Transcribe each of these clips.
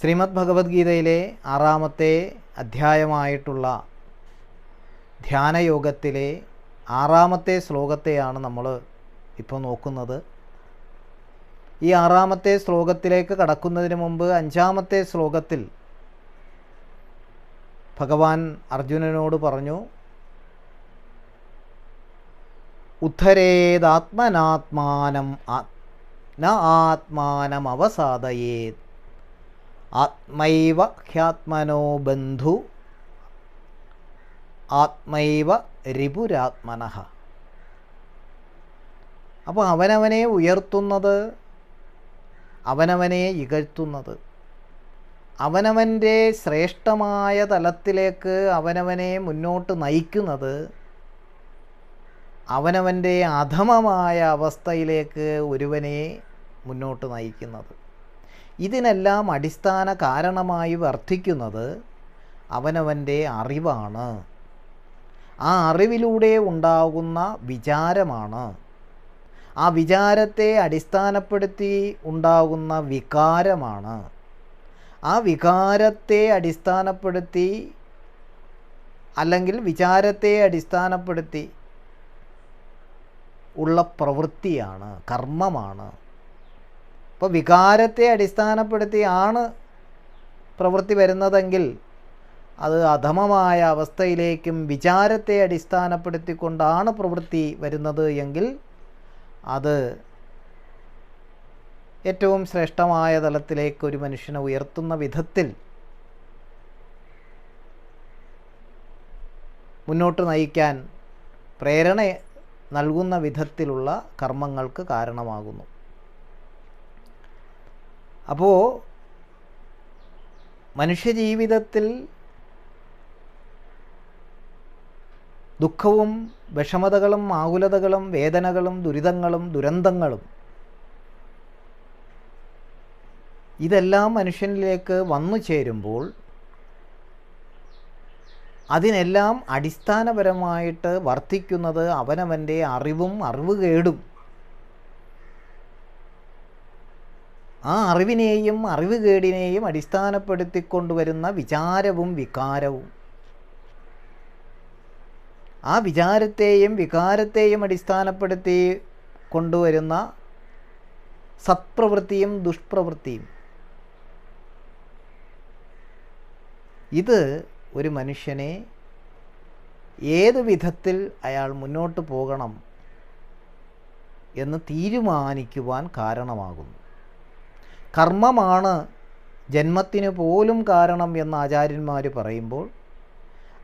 ശ്രീമദ് ഭഗവത്ഗീതയിലെ ആറാമത്തെ അധ്യായമായിട്ടുള്ള ധ്യാനയോഗത്തിലെ ആറാമത്തെ ശ്ലോകത്തെയാണ് നമ്മൾ ഇപ്പോൾ നോക്കുന്നത്. ഈ ആറാമത്തെ ശ്ലോകത്തിലേക്ക് കടക്കുന്നതിന് മുമ്പ് അഞ്ചാമത്തെ ശ്ലോകത്തിൽ ഭഗവാൻ അർജുനനോട് പറഞ്ഞു ഉദ്ധരേതാത്മനാത്മാനം ന ആത്മാനം അവസാദയേത്. ആത്മൈവ ഹ്യാത്മനോ ബന്ധു ആത്മൈവ രിപുരാത്മന. അപ്പോൾ അവനവനെ ഉയർത്തുന്നത് അവനവനെ ഇകഴ്ത്തുന്നത് അവനവന്റെ ശ്രേഷ്ഠമായ തലത്തിലേക്ക് അവനവനെ മുന്നോട്ട് നയിക്കുന്നത് അവനവന്റെ അധമമായ അവസ്ഥയിലേക്ക് ഒരുവനെ മുന്നോട്ട് നയിക്കുന്നത്. ഇതിനെല്ലാം അടിസ്ഥാന കാരണമായി വർദ്ധിക്കുന്നത് അവനവന്റെ അറിവാണ്. ആ അറിവിലൂടെ ഉണ്ടാകുന്ന വിചാരമാണ്. ആ വിചാരത്തെ അടിസ്ഥാനപ്പെടുത്തി ഉണ്ടാകുന്ന വികാരമാണ്. ആ വികാരത്തെ അടിസ്ഥാനപ്പെടുത്തി അല്ലെങ്കിൽ വിചാരത്തെ അടിസ്ഥാനപ്പെടുത്തി ഉള്ള പ്രവൃത്തിയാണ് കർമ്മമാണ്. അപ്പോൾ വികാരത്തെ അടിസ്ഥാനപ്പെടുത്തിയാണ് പ്രവൃത്തി വരുന്നതെങ്കിൽ അത് അധമമായ അവസ്ഥയിലേക്കും വിചാരത്തെ അടിസ്ഥാനപ്പെടുത്തിക്കൊണ്ടാണ് പ്രവൃത്തി വരുന്നത് എങ്കിൽ അത് ഏറ്റവും ശ്രേഷ്ഠമായ തലത്തിലേക്ക് ഒരു മനുഷ്യനെ ഉയർത്തുന്ന വിധത്തിൽ മുന്നോട്ട് നയിക്കാൻ പ്രേരണ നൽകുന്ന വിധത്തിലുള്ള കർമ്മങ്ങൾക്ക് കാരണമാകുന്നു. അപ്പോൾ മനുഷ്യജീവിതത്തിൽ ദുഃഖവും വിഷമതകളും ആകുലതകളും വേദനകളും ദുരിതങ്ങളും ദുരന്തങ്ങളും ഇതെല്ലാം മനുഷ്യനിലേക്ക് വന്നു ചേരുമ്പോൾ അതിനെല്ലാം അടിസ്ഥാനപരമായിട്ട് വർത്തിക്കുന്നത് അവനവന്റെ അറിവും അറിവുകേടും ആ അറിവിനെയും അറിവുകേടിനെയും അടിസ്ഥാനപ്പെടുത്തിക്കൊണ്ടുവരുന്ന വിചാരവും വികാരവും. ആ വിചാരത്തെയും വികാരത്തെയും അടിസ്ഥാനപ്പെടുത്തി കൊണ്ടുവരുന്ന സത്പ്രവൃത്തിയും ദുഷ്പ്രവൃത്തിയും. ഇത് ഒരു മനുഷ്യനെ ഏത് വിധത്തിൽ അയാൾ മുന്നോട്ട് പോകണം എന്ന് തീരുമാനിക്കുവാൻ കാരണമാകുന്നു. കർമ്മമാണ് ജന്മത്തിന് പോലും കാരണം എന്ന് ആചാര്യന്മാർ പറയുമ്പോൾ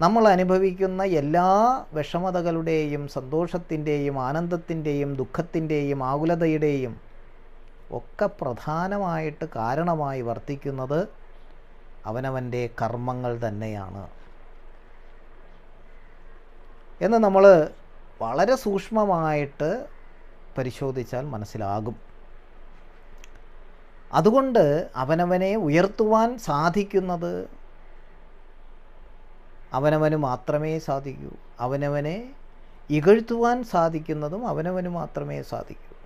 നമ്മൾ അനുഭവിക്കുന്ന എല്ലാ വിഷമതകളുടെയും സന്തോഷത്തിന്റെയും ആനന്ദത്തിന്റെയും ദുഃഖത്തിന്റെയും ആകുലതയുടെയും ഒക്കെ പ്രധാനമായിട്ട് കാരണമായി വർത്തിക്കുന്നത് അവനവന്റെ കർമ്മങ്ങൾ തന്നെയാണ്. എന്ന് നമ്മൾ വളരെ സൂക്ഷ്മമായിട്ട് പരിശോധിച്ചാൽ മനസ്സിലാകും. അതുകൊണ്ട് അവനവനെ ഉയർത്തുവാൻ സാധിക്കുന്നത് അവനവന് മാത്രമേ സാധിക്കൂ. അവനവനെ ഇകഴ്ത്തുവാൻ സാധിക്കുന്നതും അവനവന് മാത്രമേ സാധിക്കൂ.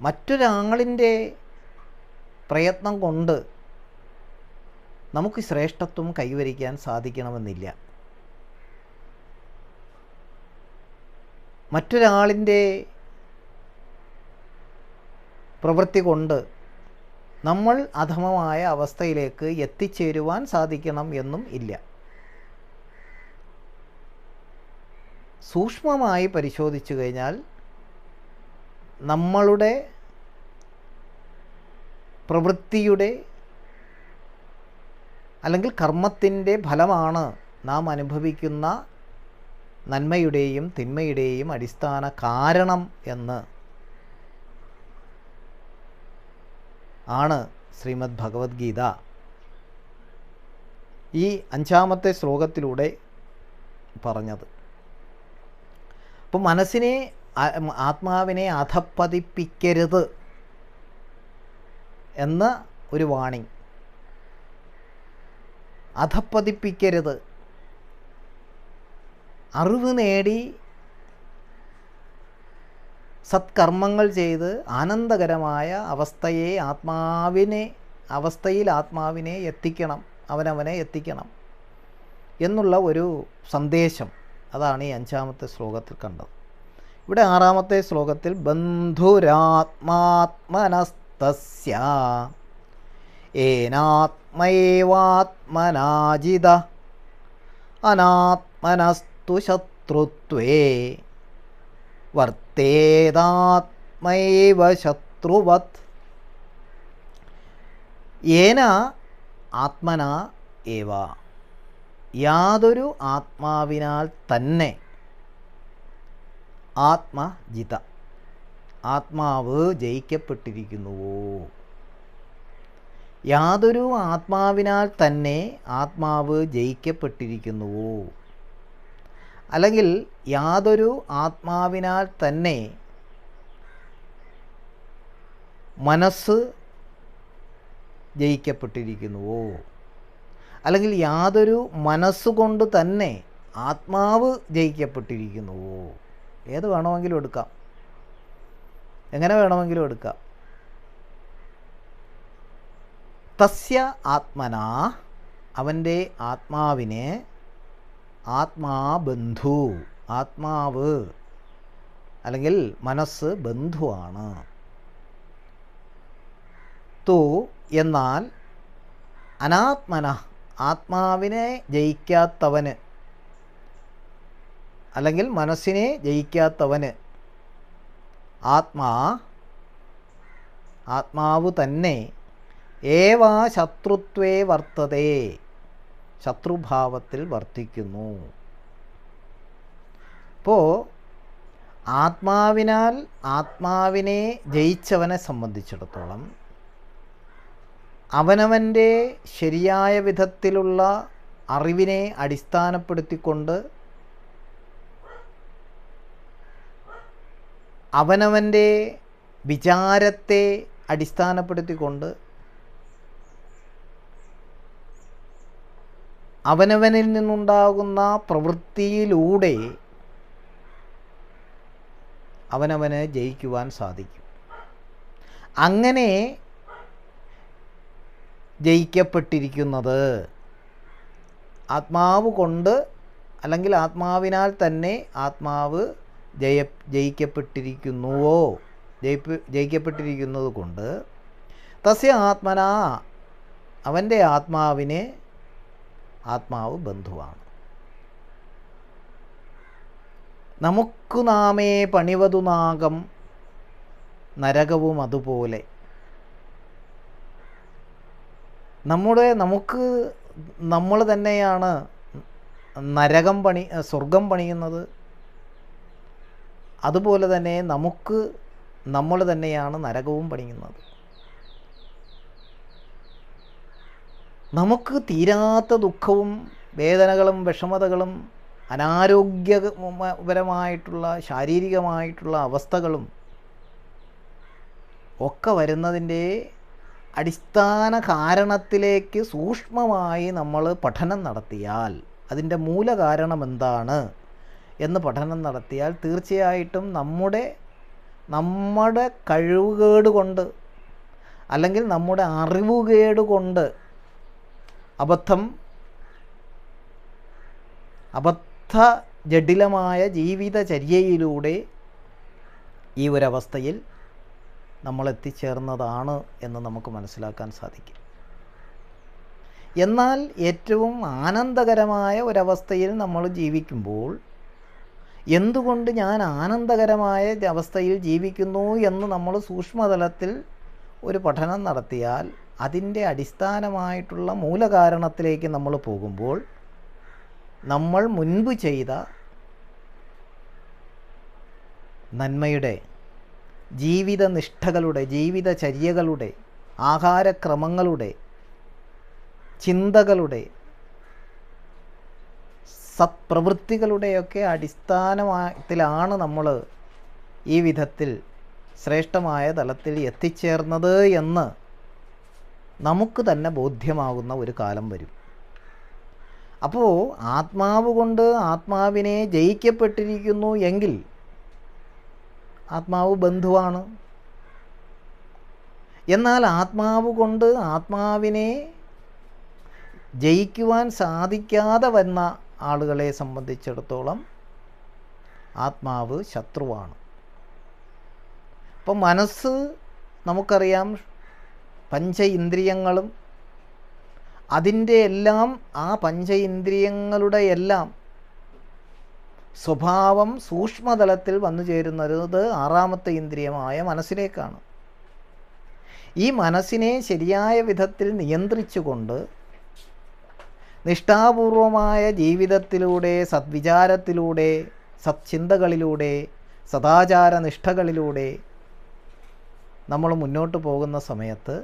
മറ്റൊരാളിന്റെ പ്രയത്നം കൊണ്ട് നമുക്ക് ശ്രേഷ്ഠത്വം കൈവരിക്കാൻ സാധിക്കണമെന്നില്ല. മറ്റൊരാളിന്റെ പ്രവൃത്തി കൊണ്ട് നമ്മൾ അധമമായ അവസ്ഥയിലേക്ക് എത്തിച്ചേരുവാൻ സാധിക്കണം എന്നും ഇല്ല. സൂക്ഷ്മമായി പരിശോധിച്ചു കഴിഞ്ഞാൽ നമ്മളുടെ പ്രവൃത്തിയുടെ അല്ലെങ്കിൽ കർമ്മത്തിന്റെ ഫലമാണ് നാം അനുഭവിക്കുന്ന നന്മയുടെയും തിന്മയുടെയും അടിസ്ഥാന കാരണം എന്ന് ആണ് ശ്രീമദ് ഭഗവത്ഗീത ഈ അഞ്ചാമത്തെ ശ്ലോകത്തിലൂടെ പറഞ്ഞത്. അപ്പം മനസ്സിനെ ആത്മാവിനെ അധപ്പതിപ്പിക്കരുത് എന്ന ഒരു വാണിംഗ് അധപ്പതിപ്പിക്കരുത്. അറിവ് നേടി സത്കർമ്മങ്ങൾ ചെയ്ത് ആനന്ദകരമായ അവസ്ഥയെ ആത്മാവിനെ അവസ്ഥയിൽ ആത്മാവിനെ എത്തിക്കണം അവനവനെ എത്തിക്കണം എന്നുള്ള ഒരു സന്ദേശം അതാണ് ഈ അഞ്ചാമത്തെ ശ്ലോകത്തിൽ കണ്ടത്. ഇവിടെ ആറാമത്തെ ശ്ലോകത്തിൽ ബന്ധുരാത്മാത്മനസ്തസ്യ ഏനാത്മൈവാത്മനാജിത അനാത്മനസ്തു ശത്രുത്വേ വർത്തേതാത്മൈവ ശത്രുവത്. ഏന ആത്മന ഏവ. യാതൊരു ആത്മാവിനാൽ തന്നെ ആത്മജിത ആത്മാവ് ജയിക്കപ്പെട്ടിരിക്കുന്നുവോ? യാതൊരു ആത്മാവിനാൽ തന്നെ ആത്മാവ് ജയിക്കപ്പെട്ടിരിക്കുന്നുവോ? അല്ലെങ്കിൽ യാതൊരു ആത്മാവിനാൽ തന്നെ മനസ്സ് ജയിക്കപ്പെട്ടിരിക്കുന്നുവോ? അല്ലെങ്കിൽ യാതൊരു മനസ്സുകൊണ്ട് തന്നെ ആത്മാവ് ജയിക്കപ്പെട്ടിരിക്കുന്നുവോ? ഏത് വേണമെങ്കിലും എടുക്കാം. എങ്ങനെ വേണമെങ്കിലും എടുക്കാം. തസ്യ ആത്മന അവന്റെ ആത്മാവിനെ ആത്മാബന്ധു ആത്മാവ് അല്ലെങ്കിൽ മനസ്സ് ബന്ധുവാണ്. തു എന്നാൽ അനാത്മന ആത്മാവിനെ ജയിക്കാത്തവന് അല്ലെങ്കിൽ മനസ്സിനെ ജയിക്കാത്തവന് ആത്മാ ആത്മാവ് തന്നെ ഏവാ ശത്രുത്വേ വർത്തതേ. ശത്രുഭാവത്തിൽ വർത്തിക്കുന്നു. അപ്പോൾ ആത്മാവിനാൽ ആത്മാവിനെ ജയിച്ചവനെ സംബന്ധിച്ചിടത്തോളം അവനവന്റെ ശരിയായ വിധത്തിലുള്ള അറിവിനെ അടിസ്ഥാനപ്പെടുത്തിക്കൊണ്ട് അവനവന്റെ വിചാരത്തെ അടിസ്ഥാനപ്പെടുത്തിക്കൊണ്ട് അവനവനിൽ നിന്നുണ്ടാകുന്ന പ്രവൃത്തിയിലൂടെ അവനവന് ജയിക്കുവാൻ സാധിക്കും. അങ്ങനെ ജയിക്കപ്പെട്ടിരിക്കുന്നത് ആത്മാവ് കൊണ്ട് അല്ലെങ്കിൽ ആത്മാവിനാൽ തന്നെ ആത്മാവ് ജയ ജയിക്കപ്പെട്ടിരിക്കുന്നുവോ? ജയിപ്പ് ജയിക്കപ്പെട്ടിരിക്കുന്നത് കൊണ്ട് തസ്യ ആത്മന അവന്റെ ആത്മാവിനെ ആത്മാവ് ബന്ധുവാണ്. നമുക്ക് നാമേ പണിവതു നാഗം നരകവും അതുപോലെ. നമ്മുടെ നമുക്ക് നമ്മൾ തന്നെയാണ് നരകം പണി സ്വർഗം പണിയുന്നത്. അതുപോലെ തന്നെ നമുക്ക് നമ്മൾ തന്നെയാണ് നരകവും പണിയുന്നത്. നമുക്ക് തീരാത്ത ദുഃഖവും വേദനകളും വിഷമതകളും അനാരോഗ്യപരമായിട്ടുള്ള ശാരീരികമായിട്ടുള്ള അവസ്ഥകളും ഒക്കെ വരുന്നതിന്റെ അടിസ്ഥാന കാരണത്തിലേക്ക് സൂക്ഷ്മമായി നമ്മൾ പഠനം നടത്തിയാൽ അതിന്റെ മൂലകാരണം എന്താണ് എന്ന് പഠനം നടത്തിയാൽ തീർച്ചയായിട്ടും നമ്മുടെ നമ്മുടെ കഴിവുകേട് കൊണ്ട് അല്ലെങ്കിൽ നമ്മുടെ അറിവുകേട് കൊണ്ട് അബദ്ധം അബദ്ധ ജഡിലമായ ജീവിതചര്യയിലൂടെ ഈ ഒരവസ്ഥയിൽ നമ്മൾ എത്തിച്ചേർന്നതാണ് എന്ന് നമുക്ക് മനസ്സിലാക്കാൻ സാധിക്കും. എന്നാൽ ഏറ്റവും ആനന്ദകരമായ ഒരവസ്ഥയിൽ നമ്മൾ ജീവിക്കുമ്പോൾ എന്തുകൊണ്ട് ഞാൻ ആനന്ദകരമായ അവസ്ഥയിൽ ജീവിക്കുന്നു എന്ന് നമ്മൾ സൂക്ഷ്മതലത്തിൽ ഒരു പഠനം നടത്തിയാൽ അതിന്റെ അടിസ്ഥാനമായിട്ടുള്ള മൂലകാരണത്തിലേക്ക് നമ്മൾ പോകുമ്പോൾ നമ്മൾ മുൻപ് ചെയ്ത നന്മയുടെ ജീവിതനിഷ്ഠകളുടെ ജീവിതചര്യകളുടെ ആഹാരക്രമങ്ങളുടെ ചിന്തകളുടെ സത്പ്രവൃത്തികളുടെയൊക്കെ അടിസ്ഥാനത്തിലാണ് നമ്മൾ ഈ വിധത്തിൽ ശ്രേഷ്ഠമായ തലത്തിൽ എത്തിച്ചേർന്നത് എന്ന് നമുക്ക് തന്നെ ബോധ്യമാകുന്ന ഒരു കാലം വരും. അപ്പോൾ ആത്മാവ് കൊണ്ട് ആത്മാവിനെ ജയിക്കപ്പെട്ടിരിക്കുന്നു എങ്കിൽ ആത്മാവ് ബന്ധുവാണ്. എന്നാൽ ആത്മാവ് കൊണ്ട് ആത്മാവിനെ ജയിക്കുവാൻ സാധിക്കാതെ വന്ന ആളുകളെ സംബന്ധിച്ചിടത്തോളം ആത്മാവ് ശത്രുവാണ്. അപ്പം മനസ്സ് നമുക്കറിയാം പഞ്ച ഇന്ദ്രിയങ്ങളും അതിന്റെ എല്ലാം ആ പഞ്ച ഇന്ദ്രിയങ്ങളുടെ എല്ലാം സ്വഭാവം സൂക്ഷ്മതലത്തിൽ വന്നു ചേരുന്നത് ആറാമത്തെ ഇന്ദ്രിയമായ മനസ്സിലേക്കാണ്. ഈ മനസ്സിനെ ശരിയായ വിധത്തിൽ നിയന്ത്രിച്ചുകൊണ്ട് നിഷ്ഠാപൂർവമായ ജീവിതത്തിലൂടെ സദ്വിചാരത്തിലൂടെ സത്ചിന്തകളിലൂടെ സദാചാര നിഷ്ഠകളിലൂടെ നമ്മൾ മുന്നോട്ട് പോകുന്ന സമയത്ത്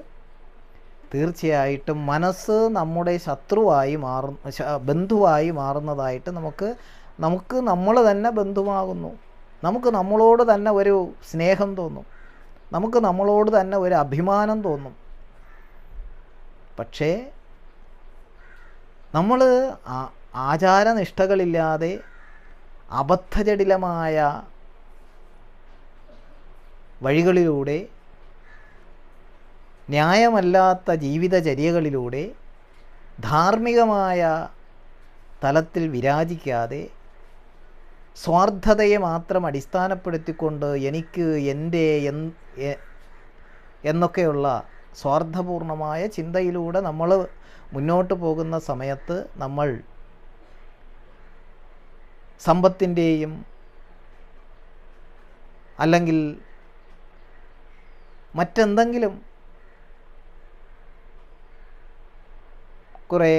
തീർച്ചയായിട്ടും മനസ്സ് നമ്മുടെ ശത്രുവായി മാറും ബന്ധുവായി മാറുന്നതായിട്ട് നമുക്ക് നമുക്ക് നമ്മൾ തന്നെ ബന്ധുവാകുന്നു. നമുക്ക് നമ്മളോട് തന്നെ ഒരു സ്നേഹം തോന്നും. നമുക്ക് നമ്മളോട് തന്നെ ഒരു അഭിമാനം തോന്നും. പക്ഷേ നമ്മൾ ആചാരനിഷ്ഠകളില്ലാതെ അബദ്ധജടിലമായ വഴികളിലൂടെ ന്യായമല്ലാത്ത ജീവിതചര്യകളിലൂടെ ധാർമ്മികമായ തലത്തിൽ വിരാജിക്കാതെ സ്വാർത്ഥതയെ മാത്രം അടിസ്ഥാനപ്പെടുത്തിക്കൊണ്ട് എനിക്ക് എന്റെ എന്നൊക്കെയുള്ള സ്വാർത്ഥപൂർണമായ ചിന്തയിലൂടെ നമ്മൾ മുന്നോട്ട് പോകുന്ന സമയത്ത് നമ്മൾ സമ്പത്തിന്റെയും അല്ലെങ്കിൽ മറ്റെന്തെങ്കിലും കുറേ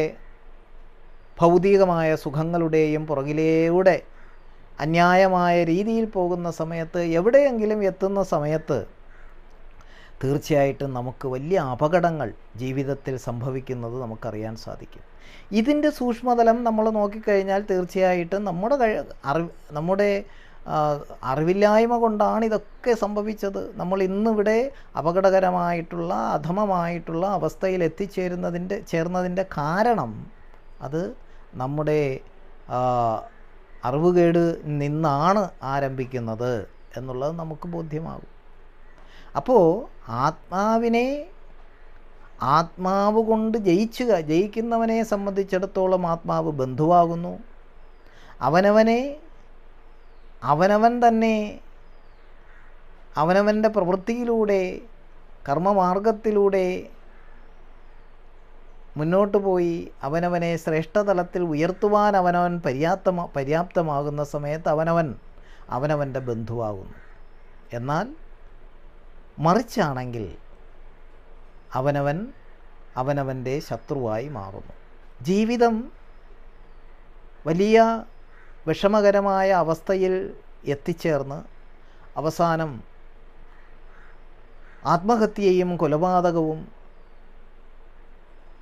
ഭൗതികമായ സുഖങ്ങളുടെയും പുറകിലൂടെ അന്യായമായ രീതിയിൽ പോകുന്ന സമയത്ത് എവിടെയെങ്കിലും എത്തുന്ന സമയത്ത് തീർച്ചയായിട്ടും നമുക്ക് വലിയ അപകടങ്ങൾ ജീവിതത്തിൽ സംഭവിക്കുന്നത് നമുക്കറിയാൻ സാധിക്കും. ഇതിന്റെ സൂക്ഷ്മതലം നമ്മൾ നോക്കിക്കഴിഞ്ഞാൽ തീർച്ചയായിട്ടും നമ്മുടെ കഴി അറി നമ്മുടെ അറിവില്ലായ്മ കൊണ്ടാണ് ഇതൊക്കെ സംഭവിച്ചത്. നമ്മൾ ഇന്നിവിടെ അപകടകരമായിട്ടുള്ള അധമമായിട്ടുള്ള അവസ്ഥയിൽ എത്തിച്ചേരുന്നതിന്റെ ചേർന്നതിന്റെ കാരണം അത് നമ്മുടെ അറിവുകേട് നിന്നാണ് ആരംഭിക്കുന്നത് എന്നുള്ളത് നമുക്ക് ബോധ്യമാകും. അപ്പോൾ ആത്മാവിനെ ആത്മാവ് കൊണ്ട് ജയിച്ചുക ജയിക്കുന്നവനെ സംബന്ധിച്ചിടത്തോളം ആത്മാവ് ബന്ധുവാകുന്നു. അവനവനെ അവനവൻ തന്നെ അവനവന്റെ പ്രവൃത്തിയിലൂടെ കർമ്മമാർഗത്തിലൂടെ മുന്നോട്ട് പോയി അവനവനെ ശ്രേഷ്ഠതലത്തിൽ ഉയർത്തുവാൻ അവനവൻ പര്യാപ്തമ പര്യാപ്തമാകുന്ന സമയത്ത് അവനവൻ അവനവന്റെ ബന്ധുവാകുന്നു. എന്നാൽ മറിച്ചാണെങ്കിൽ അവനവൻ അവനവന്റെ ശത്രുവായി മാറുന്നു. ജീവിതം വലിയ വിഷമകരമായ അവസ്ഥയിൽ എത്തിച്ചേർന്ന് അവസാനം ആത്മഹത്യയും കൊലപാതകവും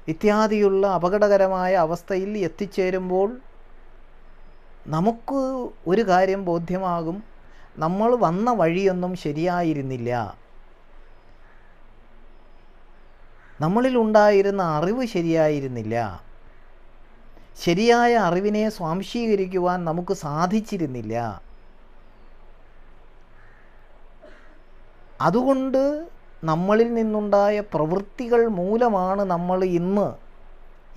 ഇത്യാദിയുള്ള അപകടകരമായ അവസ്ഥയിൽ എത്തിച്ചേരുമ്പോൾ നമുക്ക് ഒരു കാര്യം ബോധ്യമാകും. നമ്മൾ വന്ന വഴിയൊന്നും ശരിയായിരുന്നില്ല. നമ്മളിലുണ്ടായിരുന്ന അറിവ് ശരിയായിരുന്നില്ല. ശരിയായ അറിവിനെ സ്വാംശീകരിക്കുവാൻ നമുക്ക് സാധിച്ചിരുന്നില്ല. അതുകൊണ്ട് നമ്മളിൽ നിന്നുണ്ടായ പ്രവൃത്തികൾ മൂലമാണ് നമ്മൾ ഇന്ന്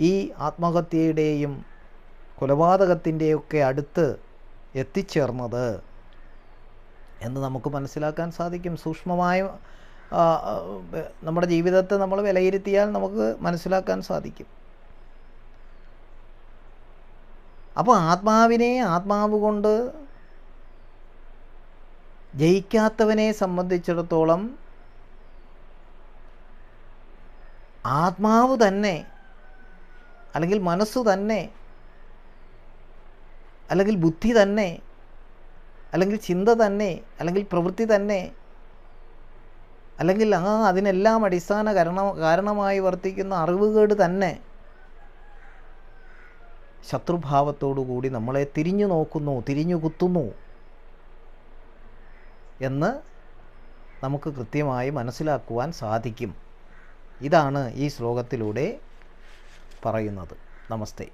ഈ ആത്മഹത്യയുടെയും കൊലപാതകത്തിന്റെയൊക്കെ അടുത്ത് എത്തിച്ചേർന്നത്. എന്ന് നമുക്ക് മനസ്സിലാക്കാൻ സാധിക്കും. സൂക്ഷ്മമായ നമ്മുടെ ജീവിതത്തെ നമ്മൾ വിലയിരുത്തിയാൽ നമുക്ക് മനസ്സിലാക്കാൻ സാധിക്കും. അപ്പോൾ ആത്മാവിനെ ആത്മാവ് കൊണ്ട് ജയിക്കാത്തവനെ സംബന്ധിച്ചിടത്തോളം ആത്മാവ് തന്നെ അല്ലെങ്കിൽ മനസ്സ് തന്നെ അല്ലെങ്കിൽ ബുദ്ധി തന്നെ അല്ലെങ്കിൽ ചിന്ത തന്നെ അല്ലെങ്കിൽ പ്രവൃത്തി തന്നെ അല്ലെങ്കിൽ ആ അതിനെല്ലാം അടിസ്ഥാന കാരണ കാരണമായി വർത്തിക്കുന്ന അറിവുകേട് തന്നെ ശത്രുഭാവത്തോടു കൂടി നമ്മളെ തിരിഞ്ഞു നോക്കുന്നു തിരിഞ്ഞു കുത്തുന്നു എന്ന് നമുക്ക് കൃത്യമായി മനസ്സിലാക്കുവാൻ സാധിക്കും. ഇതാണ് ഈ ശ്ലോകത്തിലൂടെ പറയുന്നത്. നമസ്തേ.